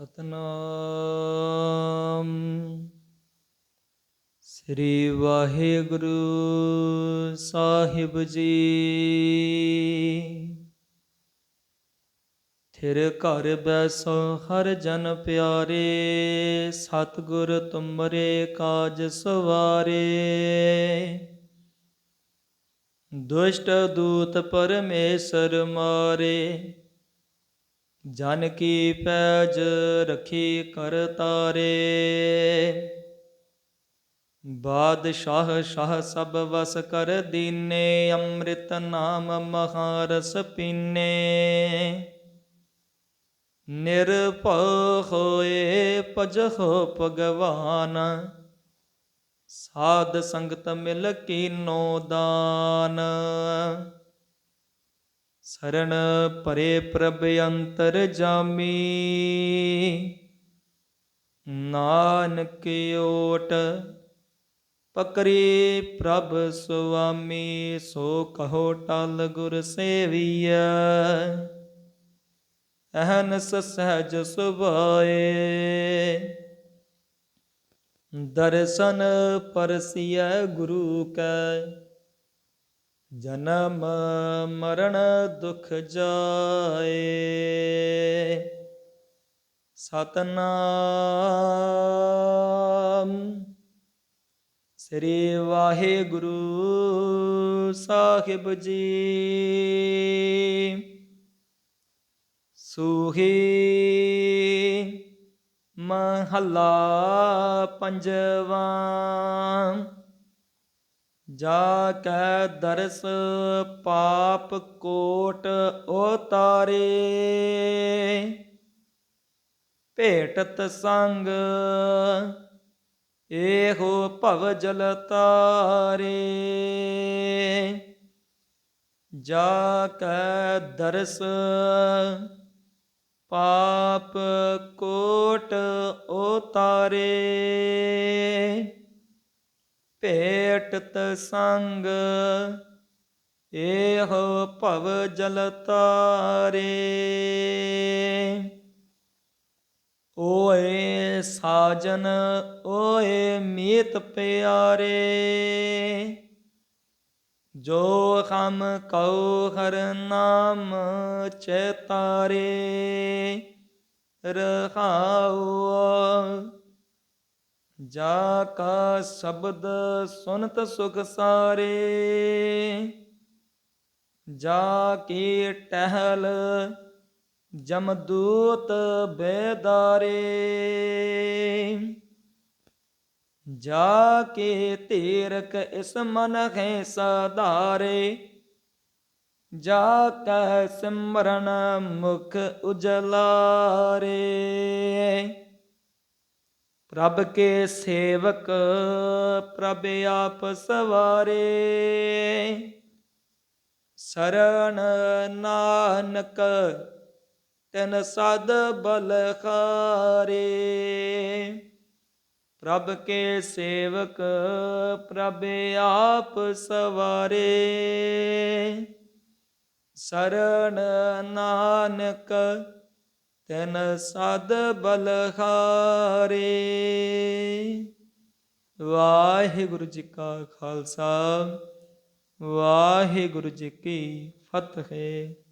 ਸਤਨਾਮ। ਸ੍ਰੀ ਵਾਹਿਗੁਰੂ ਸਾਹਿਬ ਜੀ। ਥਿਰ ਘਰ ਬੈਸੋ ਹਰ ਜਨ ਪਿਆਰੇ, ਸਤਿਗੁਰ ਤੁਮਰੇ ਕਾਜ ਸਵਾਰੇ। ਦੁਸ਼ਟ ਦੂਤ ਪਰਮੇਸ਼ਰ ਮਾਰੇ ਜਨ ਕੀ ਪੈਜ ਰਖੀ ਕਰ ਤਾਰੇ। ਬਾਦਸ਼ਾਹ, ਸ਼ਾਹ ਸਭ ਵਸ ਕਰ ਦੀਨੇ, ਅੰਮ੍ਰਿਤ ਨਾਮ ਮਹਾਰਸ ਪੀਨੇ। ਨਿਰਭਉ ਹੋਏ ਭਜਹੁ ਭਗਵਾਨ, ਸਾਧ ਸੰਗਤ ਮਿਲ ਕੀਨੋ ਦਾਨ। ਸਰਣ ਪਰੇ ਪ੍ਰਭ ਅੰਤਰ ਜਾਮੀ। ਨਾਨਕ ਓਟ ਪਕਰੀ ਪ੍ਰਭ ਸੁਆਮੀ, ਸੋ ਕਹੋ ਟਲ ਗੁਰ ਸੇਵੀਐ। ਅਹਨਸ ਸਹਿਜ ਸੁਭਾਏ। ਦਰਸ਼ਨ ਪਰਸੀਐ ਗੁਰੂ ਕੈ। ਜਨਮ ਮਰਨ ਦੁਖ ਜਾਏ। ਸਤਨਾਮ। ਸ੍ਰੀ ਵਾਹਿਗੁਰੂ ਸਾਹਿਬ ਜੀ। ਸੂਹੀ ਮਹੱਲਾ ਪੰਜਵਾ। ਜਾ ਕੈ ਦਰਸ ਪਾਪ ਕੋਟ ਉਤਾਰੇ। ਭੇਟਤ ਸੰਗ ਏਹੋ ਭਵ ਜਲ ਤਾਰੇ। ਜਾ ਕੈ ਦਰਸ ਪਾਪ ਕੋਟ ਉਤਾਰੇ। ਭੇਟਤ ਸੰਗ, ਏਹੋ ਭਵ ਜਲ ਤਾਰੇ। ਓਏ ਸਾਜਨ, ਓਏ ਮੀਤ ਪਿਆਰੇ, ਜੋ ਹਮ ਕਉ ਹਰ ਨਾਮ ਚੇਤਾਰੇ ਰਹਾਉ ਜਾ ਕਾ ਸ਼ਬਦ ਸੁਨਤ ਸੁਖ ਸਾਰੇ, ਜਾ ਕੇ ਟਹਿਲ ਜਮਦੂਤ ਬੇਦਾਰੇ, ਜਾ ਕੇ ਤੀਰਕ ਇਸ ਮਨ ਹੈ ਸਾਧਾਰੇ, ਜਾ ਕੈ ਸਿਮਰਨ ਮੁਖ ਉਜਲਾਰੇ। ਪ੍ਰਭ ਕੇ ਸੇਵਕ ਪ੍ਰਭ ਆਪ ਸਵਾਰੇ। ਸਰਣ ਨਾਨਕ ਤਨ ਸਦ ਬਲਖਾਰੇ ਪ੍ਰਭ ਕੇ ਸੇਵਕ ਪ੍ਰਭ ਆਪ ਸਵਾਰੇ। ਸਰਣ ਨਾਨਕ ਤਨ ਸਦ ਬਲਖਾਰੇ ਵਾਹਿਗੁਰੂ ਜੀ ਕਾ ਖਾਲਸਾ ਵਾਹਿਗੁਰੂ ਜੀ ਕੀ ਫਤਿਹ।